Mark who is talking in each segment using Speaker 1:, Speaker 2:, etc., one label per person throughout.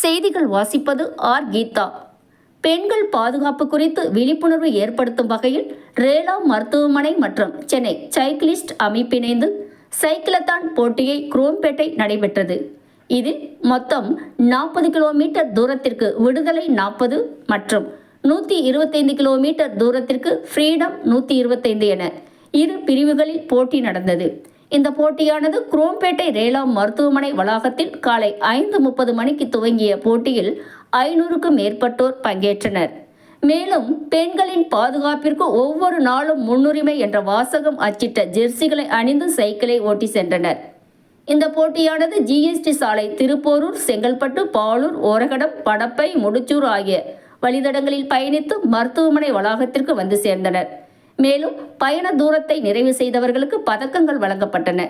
Speaker 1: செய்திகள் வாசிப்பது ஆர். கீதா. பெண்கள் பாதுகாப்பு குறித்து விழிப்புணர்வு ஏற்படுத்தும் வகையில் ரேலா மருத்துவமனை மற்றும் சென்னை சைக்கிளிஸ்ட் அமைப்பிணைந்து சைக்கிளத்தான் போட்டியை குரோம்பேட்டை நடைபெற்றது. இதில் மொத்தம் நாற்பது கிலோமீட்டர் தூரத்திற்கு விடுதலை நாற்பது மற்றும் நூற்றி இருபத்தைந்து கிலோமீட்டர் தூரத்திற்கு ஃப்ரீடம் நூற்றி இருபத்தைந்து என இரு பிரிவுகளில் போட்டி நடந்தது. இந்த போட்டியானது குரோம்பேட்டை ரேலா மருத்துவமனை வளாகத்தில் காலை ஐந்து முப்பது மணிக்கு துவங்கிய போட்டியில் ஐநூறுக்கும் மேற்பட்டோர் பங்கேற்றனர். மேலும் பெண்களின் பாதுகாப்பிற்கு ஒவ்வொரு நாளும் முன்னுரிமை என்ற வாசகம் அச்சிட்ட ஜெர்சிகளை அணிந்து சைக்கிளை ஓட்டி சென்றனர். இந்த போட்டியானது ஜிஎஸ்டி சாலை திருப்போரூர் செங்கல்பட்டு பாலூர் ஓரகடம் படப்பை முடிச்சூர் ஆகிய வழித்தடங்களில் பயணித்து மருத்துவமனை வளாகத்திற்கு வந்து சேர்ந்தனர். மேலும் பயண தூரத்தை நிறைவு செய்தவர்களுக்கு பதக்கங்கள் வழங்கப்பட்டன.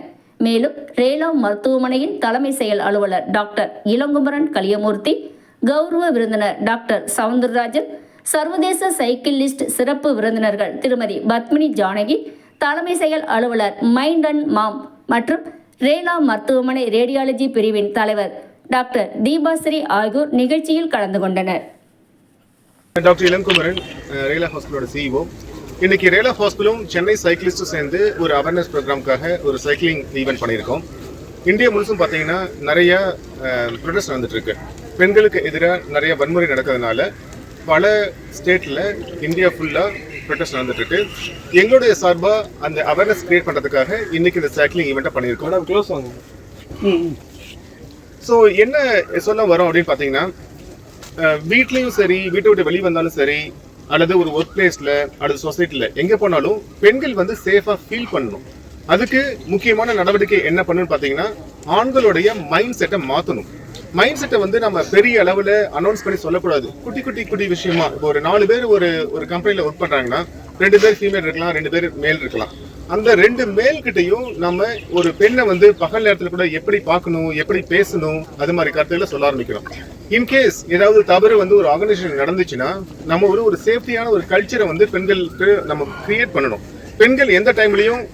Speaker 1: மேலும் ரேலா மருத்துவமனையின் தலைமை செயல் அலுவலர் டாக்டர் இளங்குமரன் கலியமூர்த்தி கௌரவ விருந்தினர் டாக்டர் சவுந்தரராஜன் சர்வதேச சைக்கிள் லிஸ்ட் சிறப்பு விருந்தினர்கள் திருமதி பத்மினி ஜானகி தலைமை செயல் அலுவலர் மைண்ட் அண்ட் மாம் மற்றும் ரேலா மருத்துவமனை ரேடியாலஜி பிரிவின் தலைவர் டாக்டர் தீபாஸ்ரீ ஆகியோர் நிகழ்ச்சியில் கலந்து கொண்டனர்.
Speaker 2: டாக்டர் இளங்குமரன் ரேலா ஹாஸ்பிட்டலோட சிஇஓ இன்னைக்கு ரேலா ஹாஸ்பிட்டலும் சென்னை சைக்கிளிஸ்டும் சேர்ந்து ஒரு அவேர்னஸ் ப்ரோக்ராம்க்காக ஒரு சைக்கிளிங் ஈவெண்ட் பண்ணியிருக்கோம். இந்தியா முழுசும் பார்த்தீங்கன்னா நிறைய ப்ரொடெஸ்ட் நடந்துட்டு இருக்கு பெண்களுக்கு எதிராக நிறைய வன்முறை நடக்கிறதுனால பல ஸ்டேட்டில் இந்தியா ஃபுல்லாக ப்ரொடெஸ்ட் நடந்துட்டு இருக்கு எங்களுடைய சார்பாக அந்த அவேர்னஸ் கிரியேட் பண்ணுறதுக்காக இன்னைக்கு இந்த சைக்கிளிங் ஈவெண்ட்டை பண்ணியிருக்கோம்.
Speaker 3: க்ளோஸ் வாங்க.
Speaker 2: ஸோ என்ன சொல்ல வரோம் அப்படின்னு பார்த்தீங்கன்னா வீட்லயும் சரி வீட்டை விட்டு வெளியே வந்தாலும் சரி அல்லது ஒரு ஒர்க் பிளேஸ்ல அல்லது சொசைட்டில எங்க போனாலும் பெண்கள் வந்து சேஃபா ஃபீல் பண்ணணும். அதுக்கு முக்கியமான நடவடிக்கை என்ன பண்ணணும்னு பார்த்தீங்கன்னா ஆண்களுடைய மைண்ட் செட்டை மாற்றணும் மைண்ட் செட்டை வந்து நம்ம பெரிய அளவில் அனௌன்ஸ் பண்ணி சொல்லக்கூடாது. குட்டி குட்டி குட்டி விஷயமா. இப்போ ஒரு நாலு பேர் ஒரு ஒரு கம்பெனியில் ஒர்க் பண்ணுறாங்கன்னா ரெண்டு பேர் ஃபீமேல் இருக்கலாம் ரெண்டு பேர் மேல் இருக்கலாம். அந்த ரெண்டு மேல்கிட்டையும் நம்ம ஒரு பெண்ணை வந்து பகல் நேரத்துல கூட எப்படி பார்க்கணும் எப்படி பேசணும் அது மாதிரி கருத்துக்களை சொல்ல ஆரம்பிக்கிறோம். இன்கேஸ் ஏதாவது தவறு வந்து ஒரு ஆர்கனைசேஷன் நடந்துச்சுன்னா நம்ம ஒரு ஒரு சேஃப்டியான ஒரு கல்ச்சரை வந்து பெண்களுக்கு நம்ம கிரியேட் பண்ணணும். பெண்கள் எந்த டைம்லயும்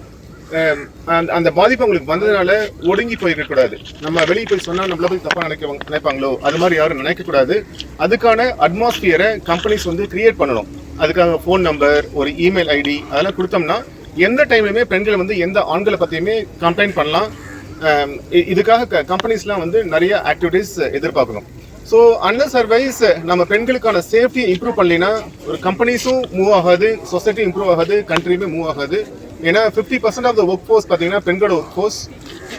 Speaker 2: அந்த- அந்த பாதிப்பு அவங்களுக்கு வந்ததுனால ஒடுங்கி போயிருக்க கூடாது. நம்ம வெளியே போய் சொன்னா நம்மள போய் தப்பா நினைக்க நினைப்பாங்களோ? அது மாதிரி யாரும் நினைக்க கூடாது. அதுக்கான அட்மாஸ்பியரை கம்பெனிஸ் வந்து கிரியேட் பண்ணணும். அதுக்காக ஃபோன் நம்பர் ஒரு இமெயில் ஐடி அதெல்லாம் கொடுத்தோம்னா எந்த டைம்லையுமே பெண்கள் வந்து எந்த ஆண்களை பற்றியுமே கம்ப்ளைண்ட் பண்ணலாம். இ- இதுக்காக கம்பெனிஸ்லாம் வந்து நிறைய ஆக்டிவிட்டீஸ் எதிர்பார்க்கணும். ஸோ அன்லஸ் சர்வைஸ் நம்ம பெண்களுக்கான சேஃப்டியை இம்ப்ரூவ் பண்ணலைன்னா ஒரு கம்பெனிஸும் மூவ் ஆகாது சொசைட்டி இம்ப்ரூவ் ஆகாது கண்ட்ரியுமே மூவ் ஆகாது. ஏன்னா fifty percent of the work force பார்த்தீங்கன்னா பெண்களோட ஒர்க் ஃபோர்ஸ்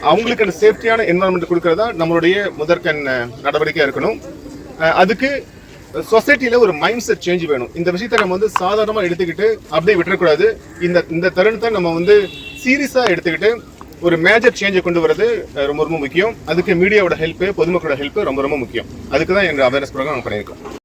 Speaker 2: அவங்களுக்கு சேஃப்டியான என்வரன்மெண்ட் கொடுக்கறதா நம்மளுடைய முதற்கண் நடவடிக்கையாக இருக்கணும். அதுக்கு சொசைட்டியில ஒரு மைண்ட் செட் சேஞ்ச் வேணும். இந்த விஷயத்தை நம்ம வந்து சாதாரணமாக எடுத்துக்கிட்டு அப்படியே விட்டுறக்கூடாது. இந்த இந்த தருணத்தை நம்ம வந்து சீரியஸாக எடுத்துக்கிட்டு ஒரு மேஜர் சேஞ்சை கொண்டு வரது ரொம்ப ரொம்ப முக்கியம். அதுக்கு மீடியாவோட ஹெல்ப்பு பொதுமக்களோட ஹெல்ப்பு ரொம்ப ரொம்ப முக்கியம். அதுக்கு தான் எங்கள் அவேர்னஸ் ப்ரோக்ராம் பண்ணியிருக்கோம்.